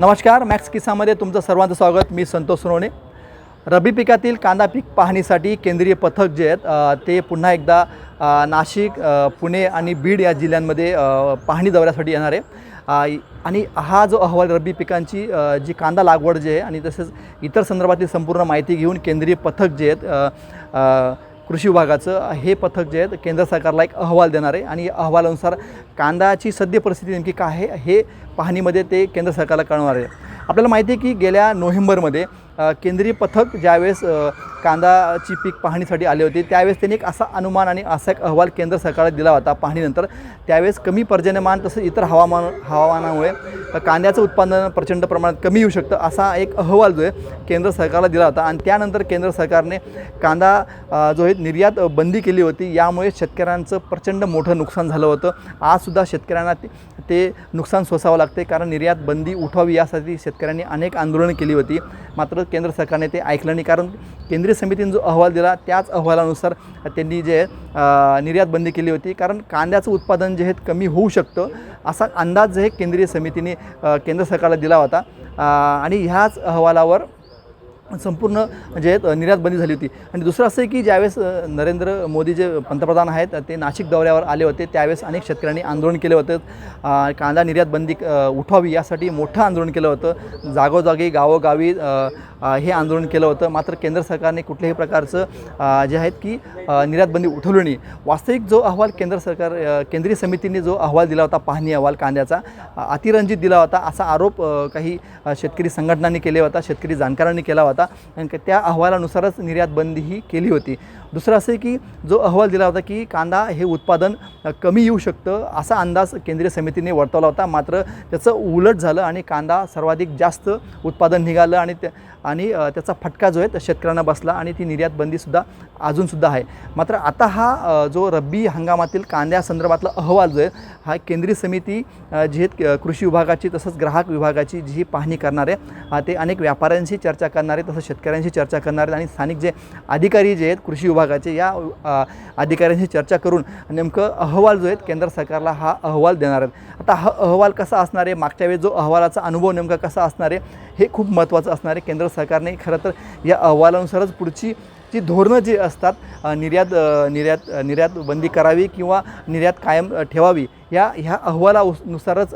नमस्कार मॅक्स किसामध्ये तुमचं सर्वांचं स्वागत. मी संतोष सोनवणे. रब्बी पिकातील कांदा पीक पाहणीसाठी केंद्रीय पथक जे आहेत ते पुन्हा एकदा नाशिक पुणे आणि बीड या जिल्ह्यांमध्ये पाहणी दौऱ्यासाठी येणार आहे. आणि हा जो अहवाल रब्बी पिकांची जी कांदा लागवड जे आहे आणि तसेच इतर संदर्भातील संपूर्ण माहिती घेऊन केंद्रीय पथक जे आहेत कृषी विभागाचं हे पथक जे आहे केंद्र सरकारला एक अहवाल देणार आहे. आणि अहवालानुसार कांदाची सद्य परिस्थिती नेमकी काय आहे हे पाहणीमध्ये ते केंद्र सरकारला कळवणार आहे. आपल्याला माहिती आहे की गेल्या नोव्हेंबरमध्ये केंद्रीय पथक ज्यावेळेस कांदाची पीक पाहणीसाठी आले होते त्यावेळेस त्यांनी एक असा अनुमान आणि असा एक अहवाल केंद्र सरकारला दिला होता पाहणीनंतर. त्यावेळेस कमी पर्जन्यमान तसंच इतर हवामान हवामानामुळे कांद्याचं उत्पादन प्रचंड प्रमाणात कमी येऊ शकतं असा एक अहवाल जो आहे केंद्र सरकारला दिला होता. आणि त्यानंतर केंद्र सरकारने कांदा जो आहे निर्यात बंदी केली होती. यामुळे शेतकऱ्यांचं प्रचंड मोठं नुकसान झालं होतं. आजसुद्धा शेतकऱ्यांना ते नुकसान सोसावं लागते कारण निर्यात बंदी उठवावी यासाठी शेतकऱ्यांनी अनेक आंदोलनं केली होती. मात्र केंद्र सरकारने ते ऐकलं नाही कारण केंद्रीय समितीने जो अहवाल दिला त्याच अहवालानुसार त्यांनी जे निर्यात बंदी केली होती. कारण कांद्याचं उत्पादन जे आहे कमी होऊ शकतं असा अंदाज जे केंद्रीय समितीने केंद्र सरकारला दिला होता. आणि ह्याच अहवालावर संपूर्ण म्हणजे, जे निर्यात बंदी झाली होती. आणि दुसरं असं आहे की ज्यावेळेस नरेंद्र मोदी जे पंतप्रधान आहेत ते नाशिक दौऱ्यावर आले होते त्यावेळेस अनेक शेतकऱ्यांनी आंदोलन केलं होतं. कांदा निर्यात बंदी उठवावी यासाठी मोठं आंदोलन केलं होतं. जागोजागी गावोगावी हे आंदोलन केलं होतं. मात्र केंद्र सरकारने कुठल्याही प्रकारचं जे आहेत की निर्यात बंदी उठवली नाही. वास्तविक जो अहवाल केंद्र सरकार केंद्रीय समितीने जो अहवाल दिला होता पाहणी अहवाल कांद्याचा अतिरंजित दिला होता असा आरोप काही शेतकरी संघटनांनी केले होता शेतकरी जाणकारांनी केला होता. आणि त्या अहवालानुसारच निर्यात बंदी ही केली होती. दुसरं असं आहे की जो अहवाल दिला होता की कांदा हे उत्पादन कमी येऊ शकतं असा अंदाज केंद्रीय समितीने वर्तवला होता. मात्र त्याचं उलट झालं आणि कांदा सर्वाधिक जास्त उत्पादन निघालं आणि त्या आणि त्याचा फटका जो आहे शेतकऱ्यांना बसला आणि ती निर्यात बंदीसुद्धा अजूनसुद्धा आहे. मात्र आता हा जो रब्बी हंगामातील कांद्यासंदर्भातला अहवाल जो आहे हा केंद्रीय समिती जी आहेत कृषी विभागाची तसंच ग्राहक विभागाची जी पाहणी करणार आहे ते अनेक व्यापाऱ्यांशी चर्चा करणार आहे तसंच शेतकऱ्यांशी चर्चा करणार आहेत आणि स्थानिक जे अधिकारी जे आहेत कृषी विभागाचे या अधिकाऱ्यांशी चर्चा करून नेमकं अहवाल जो आहे केंद्र सरकारला हा अहवाल देणार आहेत. आता हा अहवाल कसा असणार आहे? मागच्या वेळी जो अहवालाचा अनुभव नेमका कसा असणार आहे? हे खूप महत्त्वाचं असणार आहे. केंद्र सरकारने खरं तर या अहवालानुसारच पुढची जी धोरणं जी असतात निर्यात निर्यात निर्यात बंदी करावी किंवा निर्यात कायम ठेवावी या ह्या अहवालानुसारच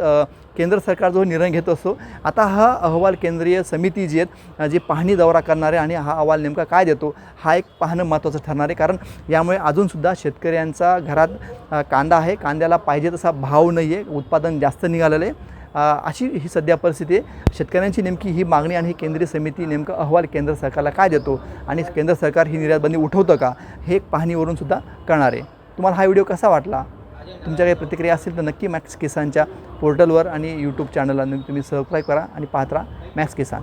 केंद्र सरकार जो निर्णय घेत असतो आता हा अहवाल केंद्रीय समिती जी आहेत जी पाहणी दौरा करणारे आणि हा अहवाल नेमका काय देतो हा एक पाहणं महत्त्वाचं ठरणार आहे. कारण यामुळे अजूनसुद्धा शेतकऱ्यांचा घरात कांदा आहे कांद्याला पाहिजे तसा भाव नाही आहे उत्पादन जास्त निघालेलं आहे. अशी ही सध्या परिस्थिती आहे. शेतकऱ्यांची नेमकी ही मागणी आणि ही केंद्रीय समिती नेमका अहवाल केंद्र सरकारला काय देतो आणि केंद्र सरकार ही निर्यातबंदी उठवतं का हे पाहणीवरून सुद्धा कळणार आहे. तुम्हाला हा व्हिडिओ कसा वाटला? तुमच्या काही प्रतिक्रिया असतील तर नक्की मॅक्स किसानच्या पोर्टलवर आणि यूट्यूब चॅनलला तुम्ही सबस्क्राईब करा आणि पाहत राहा मॅक्स किसान.